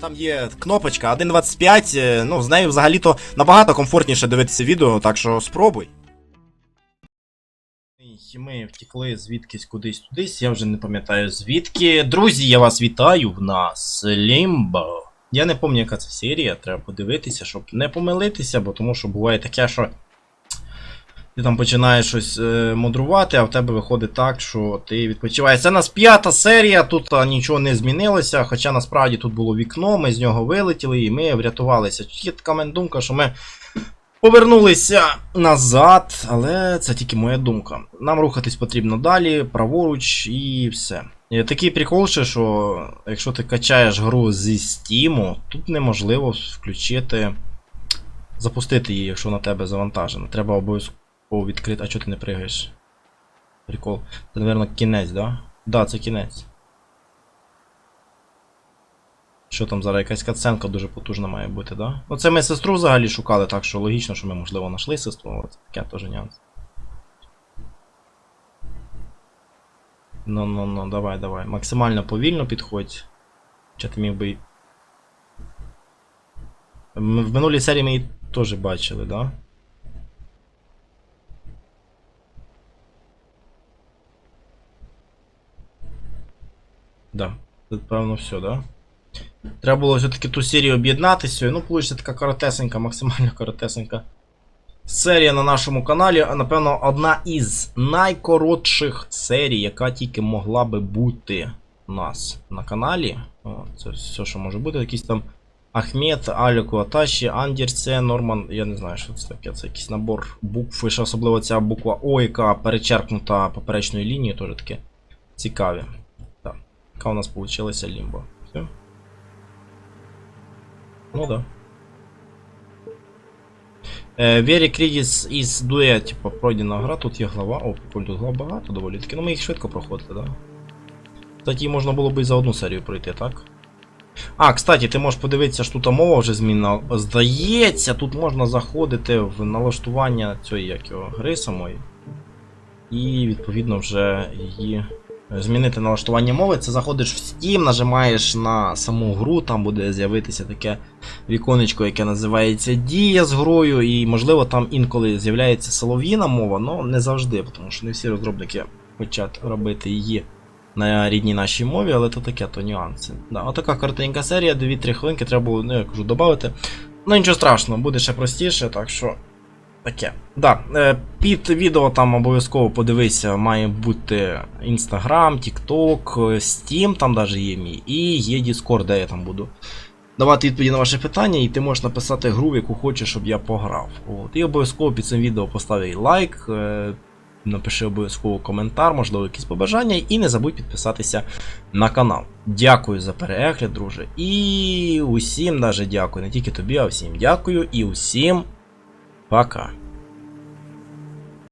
Там є кнопочка 1.25, е, ну з нею взагалі-то набагато комфортніше дивитися відео, так що спробуй. Ми втекли звідкись кудись тудись, я вже не пам'ятаю звідки. Друзі, я вас вітаю в нас Лімбо. Я не пам'ятаю, яка це серія, треба подивитися, щоб не помилитися, бо тому що буває таке, що ти там починаєш щось е, мудрувати, а в тебе виходить так, що ти відпочиваєш. Це у нас п'ята серія, тут нічого не змінилося, хоча насправді тут було вікно, ми з нього вилетіли і ми врятувалися. Є така мене думка, що ми повернулися назад, але це тільки моя думка. Нам рухатись потрібно далі, праворуч і все. Такий прикол ще, що якщо ти качаєш гру зі Steam, тут неможливо включити. Запустити її, якщо на тебе завантажено. Треба обов'язково відкрити. А чого ти не пригаєш? Прикол. Це, мабуть, кінець, да? Да, це кінець. Що там зараз якась катсценка дуже потужна має бути, да? Ну це ми сестру взагалі шукали, так що логічно, що ми, можливо, знайшли сестру, але це таке теж нюанс. Ну, ну, ну, давай, давай. Максимально повільно підходь. Чи ти міг би. В минулій серії ми її теж бачили, да? Да. Тут, певно, все, да? Треба було все-таки ту серію об'єднати сьогодні. Ну, вийшла така коротесенька, максимально коротесенька серія на нашому каналі. Напевно, одна із найкоротших серій, яка тільки могла би бути у нас на каналі. О, це все, що може бути. Якийсь там Ахмед, Аліку Аташі, Андерсе, Норман. Я не знаю, що це таке. Це якийсь набор букв, і ще особливо ця буква О, яка перечеркнута поперечною лінією, теж таке цікаві. Так. У нас вийшла лімбо. Все. Ну да. Е, Very Крідіс із дує, типу, пройдена гра, тут є глава. О, прикольно, тут глав багато доволі таки. Ну ми їх швидко проходили, да? Кстати, можна було б і за одну серію пройти, так? А, кстати, ти можеш подивитися, що тут мова вже змінна. Здається, тут можна заходити в налаштування цієї як його, гри самої. І відповідно вже її змінити налаштування мови. Це заходиш в Steam, нажимаєш на саму гру, там буде з'явитися таке віконечко, яке називається Дія з грою, і можливо там інколи з'являється солов'їна мова, але не завжди, тому що не всі розробники хочуть робити її на рідній нашій мові, але то таке, то нюанси. Да, отака коротенька серія, 2-3 хвилинки треба було, ну я кажу, додати. Ну нічого страшного, буде ще простіше, так що. Таке. Да, е, під відео там обов'язково подивися, має бути Instagram, TikTok, Steam, там навіть є мій, і є Discord, де я там буду давати відповіді на ваші питання, і ти можеш написати гру, в яку хочеш, щоб я пограв. От. І обов'язково під цим відео постав лайк, е, напиши обов'язково коментар, можливо, якісь побажання, і не забудь підписатися на канал. Дякую за перегляд, друже. І усім даже дякую. Не тільки тобі, а всім дякую. І усім пока.